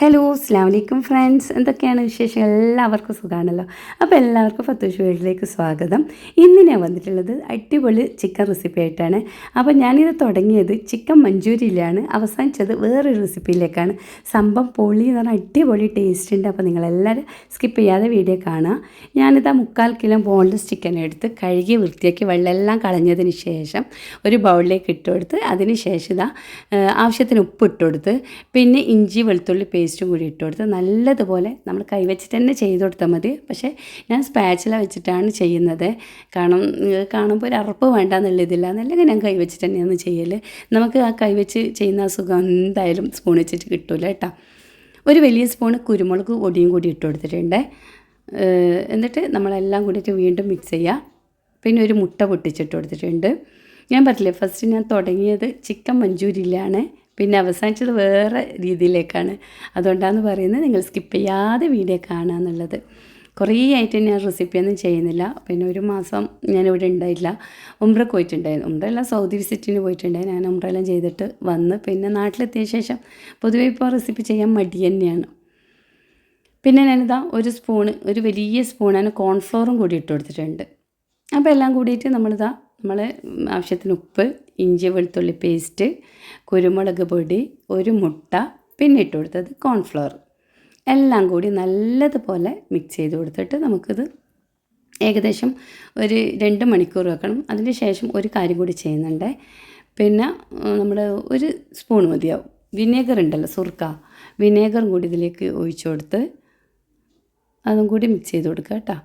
Hello അസ്ലാം വലൈക്കും friends എന്തൊക്കെയാണ് വിശേഷം എല്ലാവർക്കും സുഖമാണല്ലോ അപ്പോൾ എല്ലാവർക്കും ഫത്തൂഷ് വീട്ടിലേക്ക് സ്വാഗതം. ഇന്ന് ഞാൻ വന്നിട്ടുള്ളത് അടിപൊളി ചിക്കൻ റെസിപ്പി ആയിട്ടാണ്. അപ്പോൾ ഞാനിത് തുടങ്ങിയത് ചിക്കൻ മഞ്ചൂരിയിലാണ്. അവസാനിച്ചത് വേറൊരു റെസിപ്പിയിലേക്കാണ് സംഭവം പൊളി എന്ന് പറഞ്ഞാൽ അടിപൊളി ടേസ്റ്റ് ഉണ്ട്. അപ്പോൾ നിങ്ങളെല്ലാവരും സ്കിപ്പ് ചെയ്യാതെ വീഡിയോ കാണുക ആ മുക്കാൽ കിലോ ബോൺലെസ് ചിക്കൻ എടുത്ത് കഴുകി വൃത്തിയാക്കി വെള്ളമെല്ലാം കളഞ്ഞതിന് ശേഷം ഒരു ബൗളിലേക്ക് ഇട്ട് കൊടുത്ത് അതിന് ശേഷം ഇതാ ആവശ്യത്തിന് ഉപ്പ് ഇട്ട് കൊടുത്ത് പിന്നെ ഇഞ്ചി വെളുത്തുള്ളി പേസ്റ്റും കൂടി ഇട്ട് കൊടുത്ത് നല്ലതുപോലെ നമ്മൾ കൈവച്ചിട്ട് തന്നെ ചെയ്ത് കൊടുത്താൽ മതി. പക്ഷേ ഞാൻ സ്പാച്ചില വെച്ചിട്ടാണ് ചെയ്യുന്നത്. കാരണം കാണുമ്പോൾ ഒരു അറപ്പ് വേണ്ട എന്നുള്ള ഇതില്ല എന്നല്ലെങ്കിൽ ഞാൻ കൈവച്ചിട്ട് തന്നെയാണ് ചെയ്യൽ നമുക്ക് ആ കൈവച്ച് ചെയ്യുന്ന അസുഖം സുഖം എന്തായാലും സ്പൂൺ വെച്ചിട്ട് കിട്ടില്ല കേട്ടോ. ഒരു വലിയ സ്പൂൺ കുരുമുളക് പൊടിയും കൂടി ഇട്ട് കൊടുത്തിട്ടുണ്ട്. എന്നിട്ട് നമ്മളെല്ലാം കൂടിയിട്ട് വീണ്ടും മിക്സ് ചെയ്യുക പിന്നെ ഒരു മുട്ട പൊട്ടിച്ചിട്ട് കൊടുത്തിട്ടുണ്ട്. ഞാൻ പറഞ്ഞില്ലേ ഫസ്റ്റ് ഞാൻ തുടങ്ങിയത് ചിക്കൻ മഞ്ചൂരിയിലാണ് പിന്നെ അവസാനിച്ചത് വേറെ രീതിയിലേക്കാണ്. അതുകൊണ്ടാണ് പറയുന്നത് നിങ്ങൾ സ്കിപ്പ് ചെയ്യാതെ വീഡിയോ കാണുക എന്നുള്ളത്. കുറേ ആയിട്ട് ഞാൻ റെസിപ്പിയൊന്നും ചെയ്യുന്നില്ല. പിന്നെ ഒരു മാസം ഞാൻ ഇവിടെ ഉണ്ടായില്ല. ഉംറക്ക് പോയിട്ടുണ്ടായിരുന്നു. ഉംറയെല്ലാം സൗദി വിസിറ്റിന് പോയിട്ടുണ്ട് ഞാൻ ഉംറയെല്ലാം ചെയ്തിട്ട് വന്ന് പിന്നെ നാട്ടിലെത്തിയ ശേഷം പൊതുവെ ഇപ്പോൾ റെസിപ്പി ചെയ്യാൻ മടി തന്നെയാണ്. പിന്നെ ഞാനിതാ ഒരു സ്പൂണ് ഒരു വലിയ സ്പൂണാണ് കോൺഫ്ലോറും കൂടി ഇട്ട് കൊടുത്തിട്ടുണ്ട്. അപ്പോൾ എല്ലാം കൂടിയിട്ട് നമ്മളിതാ നമ്മൾ ആവശ്യത്തിന് ഉപ്പ് ഇഞ്ചി വെളുത്തുള്ളി പേസ്റ്റ് കുരുമുളക് പൊടി ഒരു മുട്ട പിന്നെ ഇട്ട് കൊടുത്തത് കോൺഫ്ലവർ എല്ലാം കൂടി നല്ലതുപോലെ മിക്സ് ചെയ്ത് കൊടുത്തിട്ട് നമുക്കിത് ഏകദേശം ഒരു രണ്ട് മണിക്കൂർ വെക്കണം. അതിന് ശേഷം ഒരു കാര്യം കൂടി ചെയ്യുന്നുണ്ട്. പിന്നെ നമ്മൾ ഒരു സ്പൂൺ മതിയാവും. വിനേഗർ ഉണ്ടല്ലോ സുർക്ക. വിനേഗറും കൂടി ഇതിലേക്ക് ഒഴിച്ചു കൊടുത്ത് അതും കൂടി മിക്സ് ചെയ്ത് കൊടുക്കുക കേട്ടോ.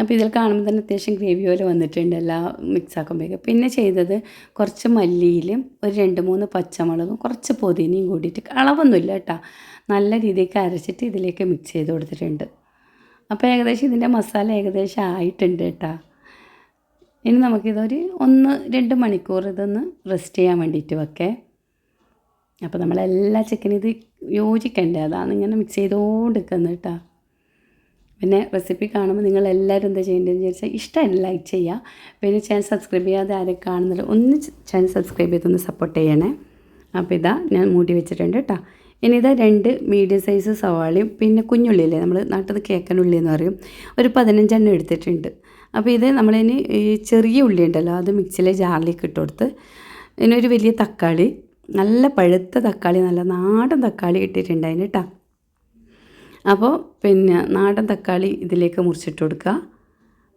അപ്പോൾ ഇതിൽ കാണുമ്പോൾ തന്നെ അത്യാവശ്യം ഗ്രേവി പോലെ വന്നിട്ടുണ്ട് എല്ലാം മിക്സ് ആക്കുമ്പോഴേക്കും പിന്നെ ചെയ്തത് കുറച്ച് മല്ലിയിലും ഒരു രണ്ട് മൂന്ന് പച്ചമുളകും കുറച്ച് പൊതിനയും കൂടിയിട്ട് അളവൊന്നുമില്ല കേട്ടോ. നല്ല രീതിക്ക് അരച്ചിട്ട് ഇതിലേക്ക് മിക്സ് ചെയ്ത് കൊടുത്തിട്ടുണ്ട്. അപ്പോൾ ഏകദേശം ഇതിന്റെ മസാല ഏകദേശം ആയിട്ടുണ്ട് കേട്ടോ. ഇനി നമുക്കിതൊരു ഒന്ന് രണ്ട് മണിക്കൂർ ഇതൊന്ന് റെസ്റ്റ് ചെയ്യാൻ വേണ്ടിയിട്ട് വെക്കേ. അപ്പോൾ നമ്മളെല്ലാ ചിക്കനും ഇത് യോജിക്കണ്ടേ? അതാണ് ഇങ്ങനെ മിക്സ് ചെയ്തുകൊണ്ടിരിക്കുന്നത് കേട്ടോ. പിന്നെ റെസിപ്പി കാണുമ്പോൾ നിങ്ങൾ എല്ലാവരും എന്താ ചെയ്യേണ്ടതെന്ന് വിചാരിച്ചാൽ ഇഷ്ടമായി ലൈക്ക് ചെയ്യുക പിന്നെ ചാനൽ സബ്സ്ക്രൈബ് ചെയ്യാതെ ആരെ കാണുന്നില്ല ഒന്ന് ചാനൽ സബ്സ്ക്രൈബ് ചെയ്തൊന്ന് സപ്പോർട്ട് ചെയ്യണേ. അപ്പോൾ ഇതാ ഞാൻ മൂടി വെച്ചിട്ടുണ്ട് കേട്ടോ ഇനി ഇതാ രണ്ട് മീഡിയം സൈസ് സവാളയും പിന്നെ കുഞ്ഞുള്ളിയില്ലേ നമ്മൾ നാട്ടിൽ കേക്കനുള്ളി എന്ന് പറയും. ഒരു പതിനഞ്ചെണ്ണം എടുത്തിട്ടുണ്ട്. അപ്പോൾ ഇത് നമ്മളിനി ഈ ചെറിയ ഉള്ളി ഉണ്ടല്ലോ അത് മിക്സിയിലെ ജാറിലേക്ക് ഇട്ട് കൊടുത്ത് ഇനി ഒരു വലിയ തക്കാളി നല്ല പഴുത്ത തക്കാളി നല്ല നാടൻ തക്കാളി ഇട്ടിട്ടുണ്ടായിന് കേട്ടോ അപ്പോൾ പിന്നെ നാടൻ തക്കാളി ഇതിലേക്ക് മുറിച്ചിട്ട് കൊടുക്കുക.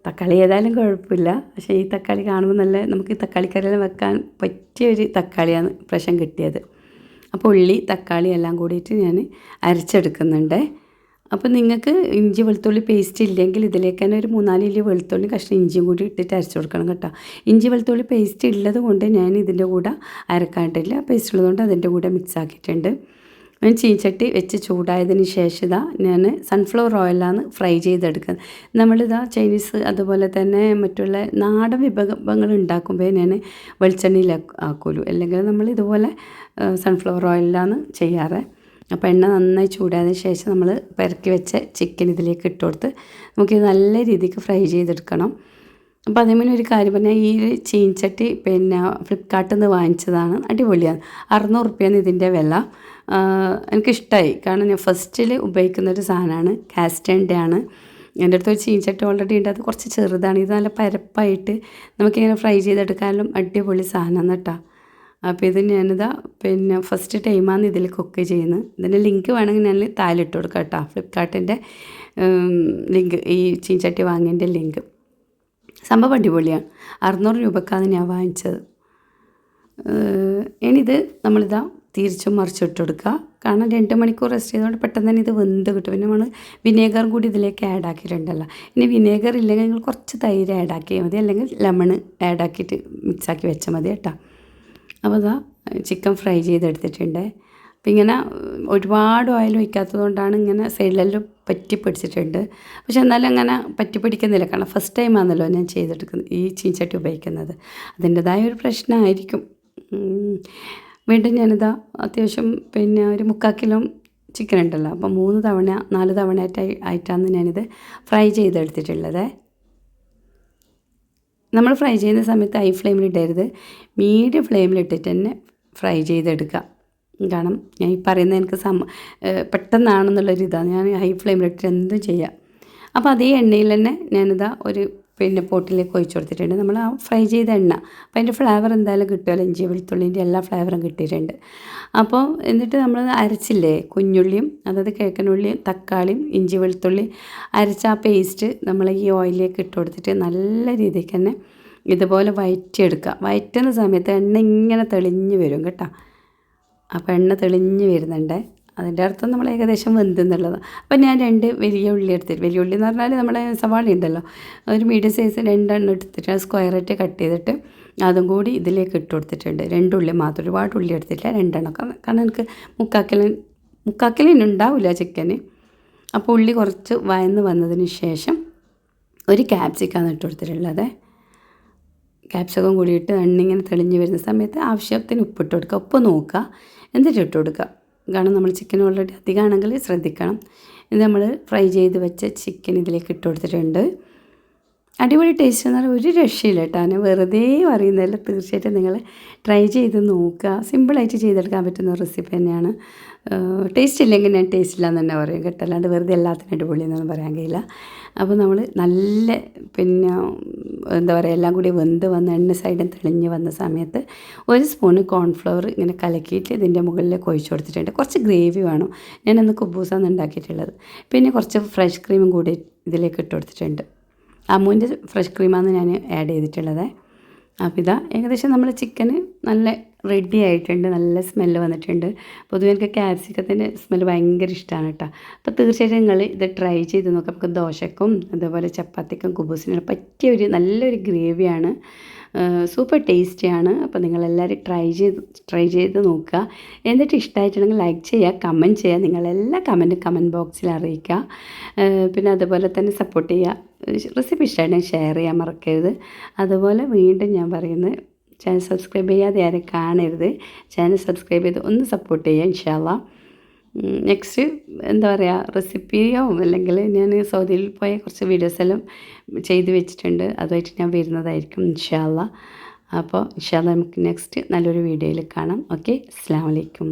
തക്കാളി ഏതായാലും കുഴപ്പമില്ല. പക്ഷേ ഈ തക്കാളി കാണുമ്പോൾ നല്ല നമുക്ക് തക്കാളിക്കറിയെല്ലാം വെക്കാൻ പറ്റിയ ഒരു തക്കാളിയാണ് പ്രശ്നം കിട്ടിയത്. അപ്പോൾ ഉള്ളി തക്കാളി എല്ലാം കൂടിയിട്ട് ഞാൻ അരച്ചെടുക്കുന്നുണ്ട്. അപ്പോൾ നിങ്ങൾക്ക് ഇഞ്ചി വെളുത്തുള്ളി പേസ്റ്റ് ഇല്ലെങ്കിൽ ഇതിലേക്ക് തന്നെ ഒരു മൂന്നാൽ ഇല്ലി വെളുത്തുള്ളി കഷ്ണം ഇഞ്ചിയും കൂടി ഇട്ടിട്ട് അരച്ച് കൊടുക്കണം കേട്ടോ. ഇഞ്ചി വെളുത്തുള്ളി പേസ്റ്റ് ഉള്ളത് കൊണ്ട് ഞാൻ ഇതിന്റെ കൂടെ അരക്കാണ്ടില്ല പേസ്റ്റ് ഉള്ളതുകൊണ്ട് അതിന്റെ കൂടെ മിക്സ് ആക്കിയിട്ടുണ്ട്. ഞാൻ ചീച്ചട്ടി വെച്ച് ചൂടായതിന് ശേഷം ഇതാ ഞാൻ സൺഫ്ലവർ ഓയിലാണ് ഫ്രൈ ചെയ്തെടുക്കുന്നത്. നമ്മളിതാ ചൈനീസ് അതുപോലെ തന്നെ മറ്റുള്ള നാടൻ വിഭവങ്ങൾ ഉണ്ടാക്കുമ്പോൾ ഞാൻ വെളിച്ചെണ്ണയിൽ ആക്കുമല്ലോ അല്ലെങ്കിൽ നമ്മൾ ഇതുപോലെ സൺഫ്ലവർ ഓയിലാണ് ചെയ്യാറ്. അപ്പോൾ എണ്ണ നന്നായി ചൂടായതിന് ശേഷം നമ്മൾ പെരക്കി വെച്ച ചിക്കൻ ഇതിലേക്ക് ഇട്ട് കൊടുത്ത് നമുക്കിത് നല്ല രീതിക്ക് ഫ്രൈ ചെയ്തെടുക്കണം. അപ്പോൾ അതേപോലെ ഒരു കാര്യം പറഞ്ഞാൽ ഈ ഒരു ചീൻചട്ടി പിന്നെ ഫ്ലിപ്കാർട്ടിൽ നിന്ന് വാങ്ങിച്ചതാണ്. അടിപൊളിയാണ്. അറുന്നൂറ് റുപ്യാണ് ഇതിന്റെ വില. എനിക്കിഷ്ടമായി കാരണം ഞാൻ ഫസ്റ്റിൽ ഉപയോഗിക്കുന്ന ഒരു സാധനമാണ് കാസ്റ്റേന്റെ ആണ് എന്റെ അടുത്ത് ഒരു ചീൻചട്ടി ഓൾറെഡി ഉണ്ട്. അത് കുറച്ച് ചെറുതാണ്. ഇത് നല്ല പരപ്പായിട്ട് നമുക്കിങ്ങനെ ഫ്രൈ ചെയ്തെടുക്കാനും അടിപൊളി സാധനമാണ് കേട്ടോ. അപ്പോൾ ഇത് ഞാനിതാ പിന്നെ ഫസ്റ്റ് ടൈമാണ് ഇതിൽ കുക്ക് ചെയ്യുന്നത്. ഇതിന്റെ ലിങ്ക് വേണമെങ്കിൽ ഞാൻ താലിട്ട് കൊടുക്കാം കേട്ടോ. ഫ്ലിപ്കാർട്ടിന്റെ ലിങ്ക് ഈ ചീൻചട്ടി വാങ്ങിയതിന്റെ ലിങ്ക്. സംഭവം അടിപൊളിയാണ്. അറുന്നൂറ് രൂപക്കാണ് ഞാൻ വാങ്ങിച്ചത്. ഇനിയിത് നമ്മളിതാ തിരിച്ചും മറിച്ചിട്ട് കൊടുക്കുക. കാരണം രണ്ട് മണിക്കൂർ റെസ്റ്റ് ചെയ്തുകൊണ്ട് പെട്ടെന്ന് തന്നെ ഇത് വെന്ത് കിട്ടും. പിന്നെ നമ്മൾ വിനേഗർ കൂടി ഇതിലേക്ക് ആഡ് ആക്കിയിട്ടുണ്ടല്ലോ. ഇനി വിനേഗർ ഇല്ലെങ്കിൽ നിങ്ങൾ കുറച്ച് തൈര് ആഡ് ആക്കിയാൽ മതി. അല്ലെങ്കിൽ ലെമൺ ആഡ് ആക്കിയിട്ട് മിക്സാക്കി വെച്ചാൽ മതി കേട്ടോ. അപ്പോൾ ഇതാ ചിക്കൻ ഫ്രൈ ചെയ്തെടുത്തിട്ടുണ്ട്. അപ്പം ഇങ്ങനെ ഒരുപാട് ഓയിൽ ഒഴിക്കാത്തത് കൊണ്ടാണ് ഇങ്ങനെ സൈഡിലെല്ലാം പറ്റി പിടിച്ചിട്ടുണ്ട്. പക്ഷെ എന്നാലും അങ്ങനെ പറ്റി പിടിക്കുന്നില്ല. കാരണം ഫസ്റ്റ് ടൈം ആണല്ലോ ഞാൻ ചെയ്തെടുക്കുന്നത് ഈ ചീഞ്ചട്ടി ഉപയോഗിക്കുന്നത്. അതിന്റെതായ ഒരു പ്രശ്നമായിരിക്കും. വീണ്ടും ഞാനിതാ അത്യാവശ്യം പിന്നെ ഒരു മുക്കാൽ കിലോ ചിക്കൻ ഉണ്ടല്ലോ. അപ്പം മൂന്ന് തവണ നാല് തവണ ആയിട്ടായി ആയിട്ടാണ് ഞാനിത് ഫ്രൈ ചെയ്തെടുത്തിട്ടുള്ളത്. നമ്മൾ ഫ്രൈ ചെയ്യുന്ന സമയത്ത് ഹൈ ഫ്ലെയിമിൽ ഇടരുത്. മീഡിയം ഫ്ലെയിമിലിട്ടിട്ട് തന്നെ ഫ്രൈ ചെയ്തെടുക്കുക. കാരണം ഞാൻ ഈ പറയുന്നത് എനിക്ക് സമ പെട്ടെന്നാണെന്നുള്ളൊരിതാണ് പെട്ടെന്നാണെന്നുള്ളൊരു ഞാൻ ഹൈ ഫ്ലെയിമിലിട്ട് എന്തും ചെയ്യാം. അപ്പോൾ അതേ എണ്ണയിൽ തന്നെ ഞാനിതാ ഒരു പിന്നെ പോട്ടിലേക്ക് ഒഴിച്ചു കൊടുത്തിട്ടുണ്ട്. നമ്മൾ ആ ഫ്രൈ ചെയ്ത എണ്ണ. അപ്പോൾ അതിന്റെ ഫ്ലേവർ എന്തായാലും കിട്ടുമല്ലോ ഇഞ്ചി വെളുത്തുള്ളിന്റെ എല്ലാ ഫ്ലേവറും കിട്ടിയിട്ടുണ്ട്. അപ്പോൾ എന്നിട്ട് നമ്മൾ അരച്ചില്ലേ കുഞ്ഞുള്ളിയും അതായത് കിഴക്കനുള്ളിയും തക്കാളിയും ഇഞ്ചി വെളുത്തുള്ളി അരച്ച ആ പേസ്റ്റ് നമ്മൾ ഈ ഓയിലിലേക്ക് ഇട്ട് കൊടുത്തിട്ട് നല്ല രീതിക്ക് തന്നെ ഇതുപോലെ വയറ്റിയെടുക്കുക. വയറ്റുന്ന സമയത്ത് എണ്ണ ഇങ്ങനെ തെളിഞ്ഞ് വരും കേട്ടോ. അപ്പോൾ എണ്ണ തെളിഞ്ഞ് വരുന്നുണ്ട്. അതിന്റെ അർത്ഥം നമ്മൾ ഏകദേശം വെന്തെന്നുള്ളത് അപ്പോൾ ഞാൻ രണ്ട് വലിയ ഉള്ളി എടുത്തിട്ട് വലിയ ഉള്ളി എന്ന് പറഞ്ഞാൽ നമ്മുടെ സവാള ഉണ്ടല്ലോ. ഒരു മീഡിയം സൈസ് രണ്ടെണ്ണം എടുത്തിട്ട് സ്ക്വയറായിട്ട് കട്ട് ചെയ്തിട്ട് അതും കൂടി ഇതിലേക്ക് ഇട്ട് കൊടുത്തിട്ടുണ്ട്. രണ്ടുള്ളി മാത്രം ഒരുപാട് ഉള്ളി എടുത്തിട്ടില്ല രണ്ടെണ്ണം കാരണം എനിക്ക് മുക്കാക്കിലൻ മുക്കാക്കിലിന് ഉണ്ടാവില്ല ചിക്കന് അപ്പോൾ ഉള്ളി കുറച്ച് വയന്ന് വന്നതിന് ശേഷം ഒരു ക്യാപ്സിക്കാണ് ഇട്ട് കൊടുത്തിട്ടുള്ളത്. ക്യാപ്സിക്കം കൂടിയിട്ട് എണ്ണിങ്ങനെ തെളിഞ്ഞ് വരുന്ന സമയത്ത് ആവശ്യത്തിന് ഉപ്പിട്ട് കൊടുക്കുക. ഉപ്പ് നോക്കുക. എന്നിട്ട് ഇട്ട് കൊടുക്കുക. കാരണം നമ്മൾ ചിക്കൻ ഓൾറെഡി അധികമാണെങ്കിൽ ശ്രദ്ധിക്കണം. ഇത് നമ്മൾ ഫ്രൈ ചെയ്ത് വെച്ച ചിക്കൻ ഇതിലേക്ക് ഇട്ട് കൊടുത്തിട്ടുണ്ട്. അടിപൊളി ടേസ്റ്റ് എന്ന് പറഞ്ഞാൽ ഒരു രക്ഷയില്ല കേട്ടോ. ഞാൻ വെറുതെ പറയുന്നതല്ല. തീർച്ചയായിട്ടും നിങ്ങൾ ട്രൈ ചെയ്ത് നോക്കുക. സിമ്പിളായിട്ട് ചെയ്തെടുക്കാൻ പറ്റുന്ന റെസിപ്പി തന്നെയാണ്. ടേസ്റ്റ് ഇല്ലെങ്കിൽ ഞാൻ ടേസ്റ്റ് ഇല്ല എന്ന് തന്നെ പറയും കേട്ടോ. അല്ലാണ്ട് വെറുതെ എല്ലാത്തിനും അടിപൊളി എന്നൊന്നും പറയാൻ കഴിയില്ല. അപ്പോൾ നമ്മൾ നല്ല പിന്നെ എന്താ പറയുക എല്ലാം കൂടി വെന്ത് വന്ന് എണ്ണ സൈഡും തെളിഞ്ഞ് വന്ന സമയത്ത് ഒരു സ്പൂണ് കോൺഫ്ലവർ ഇങ്ങനെ കലക്കിയിട്ട് ഇതിന്റെ മുകളിൽ കൊഴിച്ചു കൊടുത്തിട്ടുണ്ട്. കുറച്ച് ഗ്രേവി വേണം. ഞാനന്ന് കുബൂസാണ് ഉണ്ടാക്കിയിട്ടുള്ളത്. പിന്നെ കുറച്ച് ഫ്രഷ് ക്രീമും കൂടി ഇതിലേക്ക് ഇട്ട് കൊടുത്തിട്ടുണ്ട്. അമൂന്റെ ഫ്രഷ് ക്രീമാണ് ഞാൻ ആഡ് ചെയ്തിട്ടുള്ളത്. അപ്പോൾ ഇതാ ഏകദേശം നമ്മൾ ചിക്കന് നല്ല റെഡി ആയിട്ടുണ്ട് നല്ല സ്മെല്ല് വന്നിട്ടുണ്ട്. പൊതുവെ എനിക്ക് ക്യാപ്സിക്കത്തിന്റെ സ്മെല്ല് ഭയങ്കര ഇഷ്ടമാണ് കേട്ടോ അപ്പോൾ തീർച്ചയായിട്ടും നിങ്ങൾ ഇത് ട്രൈ ചെയ്ത് നോക്കാം. നമുക്ക് ദോശക്കും അതേപോലെ ചപ്പാത്തിക്കും കുബൂസിനും പറ്റിയ ഒരു നല്ലൊരു ഗ്രേവിയാണ് സൂപ്പർ ടേസ്റ്റിയാണ് അപ്പോൾ നിങ്ങളെല്ലാവരും ട്രൈ ചെയ്ത് ട്രൈ ചെയ്ത് നോക്കുക. എന്നിട്ട് ഇഷ്ടമായിട്ടുണ്ടെങ്കിൽ ലൈക്ക് ചെയ്യുക കമന്റ് ചെയ്യുക. നിങ്ങളെല്ലാ കമന്റും കമന്റ് ബോക്സിൽ അറിയിക്കുക. പിന്നെ അതുപോലെ തന്നെ സപ്പോർട്ട് ചെയ്യുക. റെസിപ്പി ഇഷ്ടമായിട്ട് ഷെയർ ചെയ്യാൻ മറക്കരുത്. അതുപോലെ വീണ്ടും ഞാൻ പറയുന്നത് ചാനൽ സബ്സ്ക്രൈബ് ചെയ്യാതെ ആരും കാണരുത്. ചാനൽ സബ്സ്ക്രൈബ് ചെയ്ത് ഒന്ന് സപ്പോർട്ട് ചെയ്യുക ഇൻഷാല്ല നെക്സ്റ്റ് എന്താ പറയുക റെസിപ്പിയോ അല്ലെങ്കിൽ ഞാൻ സൗദിയിൽ പോയ കുറച്ച് വീഡിയോസ് എല്ലാം ചെയ്ത് വെച്ചിട്ടുണ്ട്. അതുമായിട്ട് ഞാൻ വരുന്നതായിരിക്കും ഇൻഷാല്ല അപ്പോൾ ഇൻഷാല്ല നമുക്ക് നെക്സ്റ്റ് നല്ലൊരു വീഡിയോയിൽ കാണാം. ഓക്കെ അസ്സാം വലൈക്കും